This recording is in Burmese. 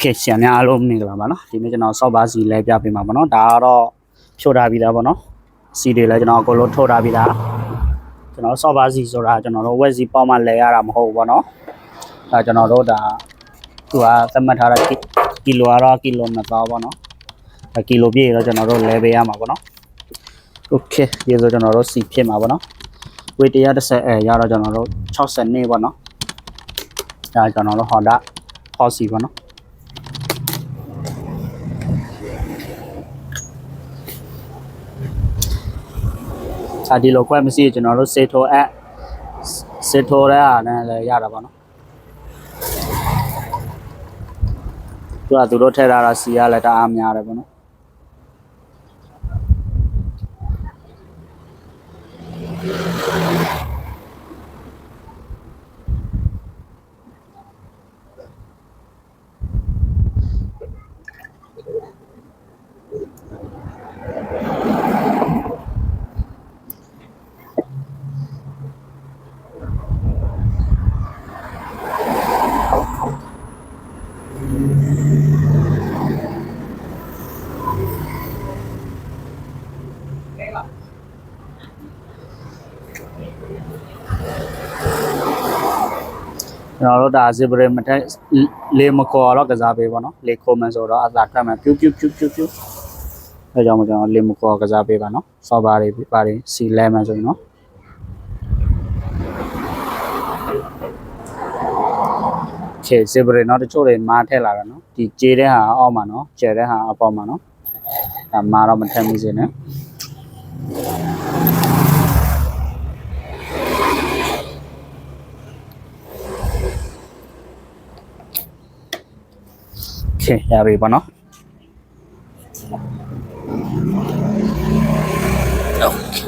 Okay ရှင်များအားလုံးမင်္ဂလာပါနော်ဒီနေ့ကျွန်တော်ဆော့ပါစီလဲပြပေးမှာပါနော်ဒါကတော့ဖြိုထားပြီးသားပါနော်စီတွေလည်းကျွန်တော်အကုန်လုံးထုတ်ထားပြီးသားကျွန်တော်ဆော့ပါစီဆိုတာကျွန်တော်တို့ဝက်စီပေါက်မှလဲရတာမဟုတ်ဘူးပေါ့နော်ဒါကျွန်တော်တို့ဒါသူကသတ်မှတ်ထားတာကီလိုကတော့ကီလို2000ပေါ့နော်ဒါကီလိုပြည့်တော့ကျွန်တော်တို့လဲပေးရမှာပေါ့နော် Okay ဒီဆိုကျွန်တော်တို့စီဖြစ်မှာပေါ့နော်ဝေး130အဲရတော့ကျွန်တော်တို့60နှစ်ပေါ့နော်ဒါကျွန်တော်တို့ Honda Odyssey ပေါ့နော် ဒီလိုခွဲမရှိရင်ကျွန်တော်တို့စေထိုအက်စေထိုရအားနဲ့လည်းရတာပါနော်သူကသူတို့ထည့်ထားတာစီရလည်းတအားများတယ်ပေါ့နော် ကျွန်တော်တို့ဒါဇီဘရမတက်လေမခေါ်တော့ကစားပေးပေါ့နော်လေခိုမန်ဆိုတော့အသာထွက်မယ်ပြူးပြူးပြူးပြူးပြူးအဲကြောင့်မို့ကျွန်တော်လေမခေါ်ကစားပေးပါနော်စောပါတွေပါတယ်စီလဲမှန်ဆိုရင်နော်ချေဇီဘရနော်တချို့တွေမားထည့်လာတာနော်ဒီကျေးတဲ့ဟာအောက်မှာနော်ကျဲတဲ့ဟာအပေါ်မှာနော်ဒါမားတော့မထည့်မိစေနဲ့ โอเคရပြီပေါ့နော်โอเค